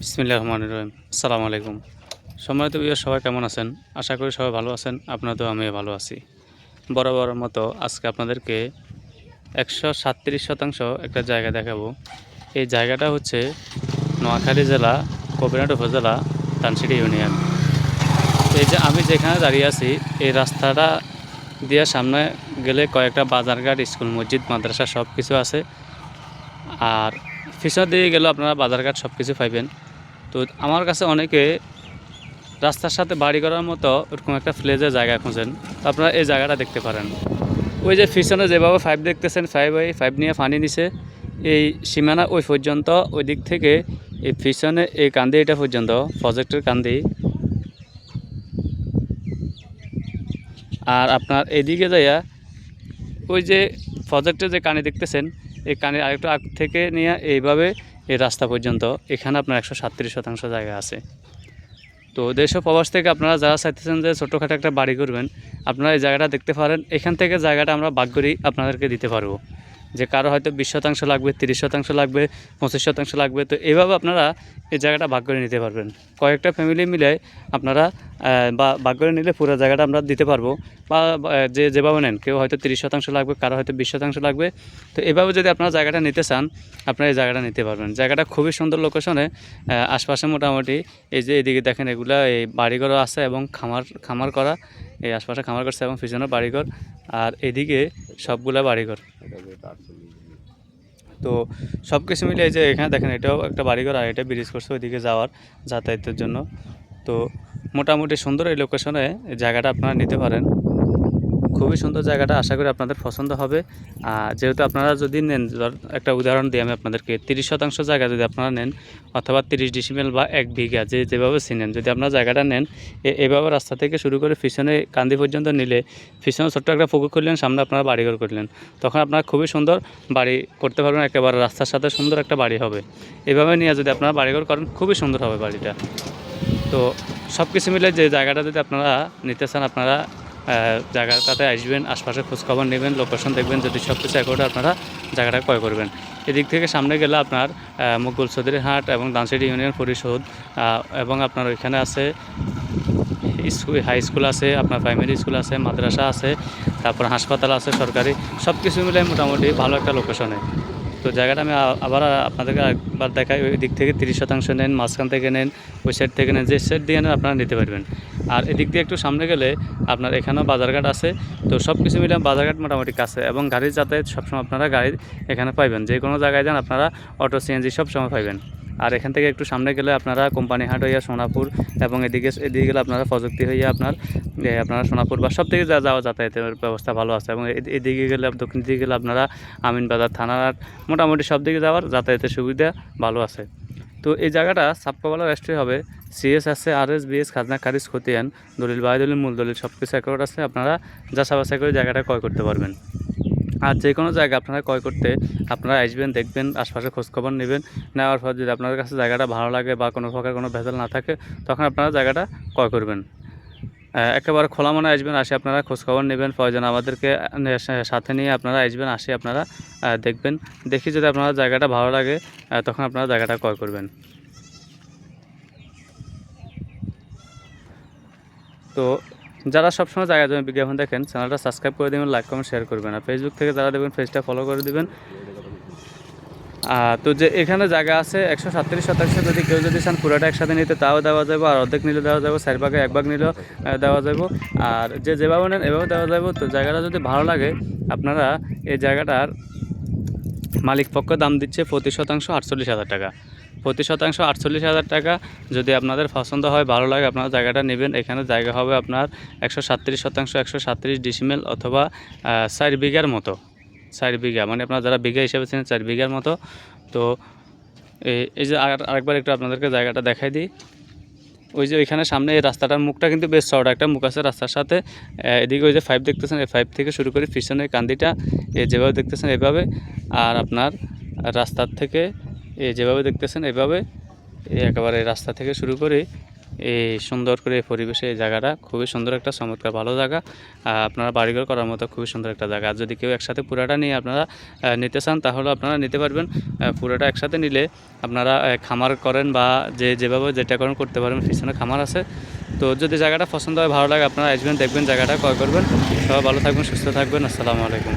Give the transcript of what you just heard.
বিসমিল্লাহ রহমান রহিম। আসসালামু আলাইকুম। সম্মানিত বিয়ার সবাই কেমন আছেন? আশা করি সবাই ভালো আছেন আপনাদের আমিও ভালো আছি। বরাবর মতো আজকে আপনাদেরকে একশো সাতত্রিশ শতাংশ একটা জায়গা দেখাবো। এই জায়গাটা হচ্ছে নোয়াখালী জেলা কবিরাট উপজেলা তানসিটি ইউনিয়ন। এই যে আমি যেখানে দাঁড়িয়ে আছি, এই রাস্তাটা দিয়ে সামনে গেলে কয়েকটা বাজারঘাট, স্কুল, মসজিদ, মাদ্রাসা সব কিছু আছে। আর পিছন দিয়ে গেলে আপনারা বাজারঘাট সব কিছু পাইবেন। তো আমার কাছে অনেকে রাস্তার সাথে বাড়ি করার মতো ওরকম একটা ফ্লেজের জায়গা খুঁজেন, তো আপনারা এই জায়গাটা দেখতে পারেন। ওই যে পিছনে যেভাবে ফাইভ দেখতেছেন ফাইভ ওই ফাইভ নিয়ে ফানি নিছে, এই সীমানা ওই পর্যন্ত, ওই দিক থেকে এই পিছনে এই কান্দি, এটা পর্যন্ত প্রজেক্টের কান্দি। আর আপনার এদিকে যাইয়া ওই যে প্রজেক্টের যে কানি দেখতেছেন এই কানের আরেকটু আগ থেকে নিয়ে এইভাবে এই রাস্তা পর্যন্ত, এখানে আপনার একশো সাতত্রিশ শতাংশ জায়গা আছে। তো দেশ প্রবাস থেকে আপনারা যারা চাইতেছেন যে ছোটোখাটো একটা বাড়ি করবেন, আপনারা এই জায়গাটা দেখতে পারেন। এখান থেকে জায়গাটা আমরা বাগ করেই আপনাদেরকে দিতে পারব। যে কারও হয়তো বিশ শতাংশ লাগবে, তিরিশ শতাংশ লাগবে, পঁচিশ শতাংশ লাগবে, তো এইভাবে আপনারা এই জায়গাটা ভাগ করে নিতে পারবেন। কয়েকটা ফ্যামিলি মিলে আপনারা বা ভাগ করে নিলে পুরো জায়গাটা আমরা দিতে পারব। বা যে যেভাবে নেন, কেউ হয়তো তিরিশ শতাংশ লাগবে, কারও হয়তো বিশ শতাংশ লাগবে। তো এভাবে যদি আপনারা জায়গাটা নিতে চান, আপনারা এই জায়গাটা নিতে পারবেন। জায়গাটা খুবই সুন্দর লোকেশনে আশপাশে মোটামুটি এই যে এদিকে দেখেন এগুলা, এই বাড়িঘরও আছে এবং খামার খামার করা, এই আশপাশে খামার করছে এবং পিছনে বাড়িঘর। আর এদিকে সবগুলা বাড়িঘর। তো সব কিছু মিলে এই যে এখানে দেখেন, এটাও একটা বাড়িঘর আর এটা ব্রিজ করছে ওইদিকে যাওয়ার যাতায়াতের জন্য। তো মোটামুটি সুন্দর এই লোকেশনে জায়গাটা আপনারা নিতে পারেন। খুবই সুন্দর জায়গাটা আশা করি আপনাদের পছন্দ হবে। আর যেহেতু আপনারা যদি নেন একটা উদাহরণ দিই আমি আপনাদেরকে, তিরিশ শতাংশ জায়গা যদি আপনারা নেন, অথবা তিরিশ ডিসিমেল বা এক বিঘা, যে যেভাবে চিনেন, যদি আপনারা জায়গাটা নেন এভাবে রাস্তা থেকে শুরু করে পিছনে কান্দি পর্যন্ত নিলে, পিছনে ছোট্ট একটা পুকুর করলেন সামনে আপনারা বাড়িঘর করলেন তখন আপনারা খুবই সুন্দর বাড়ি করতে পারবেন, একেবারে রাস্তার সাথে সুন্দর একটা বাড়ি হবে। এভাবে নিয়ে যদি আপনারা বাড়িঘর করেন, খুবই সুন্দর হবে বাড়িটা। তো সব কিছু মিলে যে জায়গাটা যদি আপনারা নিতে চান, আপনারা জায়গাটাতে আসবেন, আশপাশে খোঁজখবর নেবেন লোকেশন দেখবেন, যদি সব কিছু একবারে আপনারা জায়গাটা ক্রয় করবেন। এদিক থেকে সামনে গেলে আপনার মুকুল চৌধুরী হাট এবং দানসিটি ইউনিয়ন পরিষদ এবং আপনার ওইখানে আছে স্কুল হাই স্কুল আছে, আপনার প্রাইমারি স্কুল আছে, মাদ্রাসা আছে, তারপর হাসপাতাল আছে, সরকারি সব কিছু মিলে মোটামুটি ভালো একটা লোকেশনে তো জায়গাটা আমি আবার আপনাদেরকে একবার দেখাই। ওই দিক থেকে তিরিশ শতাংশ নেন, মাঝখান থেকে নেন, ওই সাইড থেকে নেন, যে সাইড দিয়ে নেন আপনারা নিতে পারবেন। আর এদিক দিয়ে একটু সামনে গেলে আপনার এখানেও বাজারঘাট আছে। তো সব কিছু মিলে বাজারঘাট মোটামুটি কাছে এবং গাড়ির যাতায়াত সবসময় আপনারা গাড়ি এখানে পাইবেন। যে কোনো জায়গায় যান আপনারা অটো সিএনজি সবসময় পাইবেন। আর এখান থেকে একটু সামনে গেলে আপনারা কোম্পানি হাট হইয়া সোনাপুর এবং এদিকে এদিকে গেলে আপনারা প্রযুক্তি হইয়া আপনার আপনারা সোনাপুর বা সব থেকে যা যাওয়া যাতায়াতের ব্যবস্থা ভালো আছে এবং এদিকে গেলে দক্ষিণ দিকে গেলে আপনারা আমিনবাজার থানার মোটামুটি সব দিকে যাওয়ার যাতায়াতের সুবিধা ভালো আছে। তো এই জায়গাটা সাপকাওয়ালা রেস্ট্রি হবে সিএস আছে আর এস বিএস খাজনা, খারিজ, খতিয়ান, দলিল বাই দলিল মূল দলিল সব কিছু একর আছে, আপনারা যা বাছাই করে জায়গাটা ক্রয় করতে পারবেন। আর যে কোনো জায়গা আপনারা ক্রয় করতে আপনারা আসবেন, দেখবেন, আশপাশে খোঁজখবর নেবেন। নেওয়ার পর যদি আপনাদের কাছে জায়গাটা ভালো লাগে বা কোনো প্রকার কোনো ভেজাল না থাকে, তখন আপনারা জায়গাটা ক্রয় করবেন। একেবারে খোলা মনে আসবেন, আসে আপনারা খোঁজখবর নেবেন, প্রয়োজন আমাদেরকে সাথে নিয়ে আপনারা আসবেন, আসে আপনারা দেখবেন। দেখি যদি আপনারা জায়গাটা ভালো লাগে তখন আপনারা জায়গাটা ক্রয় করবেন। তো যারা সবসময় জায়গা জমি বিজ্ঞাপন দেখেন চ্যানেলটা সাবস্ক্রাইব করে দেবেন লাইক কমেন্ট শেয়ার করবেন। আর ফেসবুক থেকে যারা দেবেন পেজটা ফলো করে দেবেন। তো যে এখানে জায়গা আছে, একশো সাতত্রিশ শতাংশ যদি কেউ যদি চান পুরোটা একসাথে নিতে, তাও দেওয়া যাবে। আর অর্ধেক নিলে দেওয়া যাবে, চার ভাগে এক ভাগ নিলেও দেওয়া যাবে। আর যে যেভাবে নেন, এভাবে দেওয়া যাবে। তো জায়গাটা যদি ভালো লাগে, আপনারা এই জায়গাটার মালিক পক্ষ দাম দিচ্ছে প্রতি শতাংশ আটচল্লিশ হাজার টাকা। প্রতি শতাংশ আটচল্লিশ হাজার টাকা। যদি আপনাদের পছন্দ হয়, ভালো লাগে, আপনারা জায়গাটা নেবেন। এখানে জায়গা হবে আপনার একশো সাতত্রিশ শতাংশ, একশো সাতত্রিশ ডিসিমেল অথবা চার বিঘার মতো। চার বিঘা মানে আপনারা যারা বিঘা হিসাবে ছিলেন চার বিঘার মতো। তো এই- যে আর, আরেকবার একটু আপনাদেরকে জায়গাটা দেখাই দিই। ওই যে ওইখানে সামনে এই রাস্তাটার মুখটা কিন্তু বেশ চড়া একটা মুখ আছে রাস্তার সাথে। এদিকে ওই যে ফাইভ দেখতেছেন, এই ফাইভ থেকে শুরু করে পিছনের কান্দিটা, এ, যেভাবে দেখতেছেন এভাবে। আর আপনার রাস্তার থেকে যেভাবে দেখতেছেন, এভাবে একেবারে রাস্তা থেকে শুরু করে এই সুন্দর করে পরিবেশে এই জায়গাটা খুবই সুন্দর একটা, চমৎকার, ভালো জায়গা। আপনারা বাড়িঘর করার মতো খুবই সুন্দর একটা জায়গা। আর যদি কেউ একসাথে পুরাটা নিয়ে আপনারা নিতে চান, তাহলে আপনারা নিতে পারবেন। পুরাটা একসাথে নিলে আপনারা খামার করেন বা যে যেভাবে যেটা করেন করতে পারেন পিছনে খামার আছে। তো যদি জায়গাটা পছন্দ হয়, ভালো লাগে, আপনারা আসবেন, দেখবেন জায়গাটা, ক্রয় করবেন। সবাই ভালো থাকবেন, সুস্থ থাকবেন। আসসালামু আলাইকুম।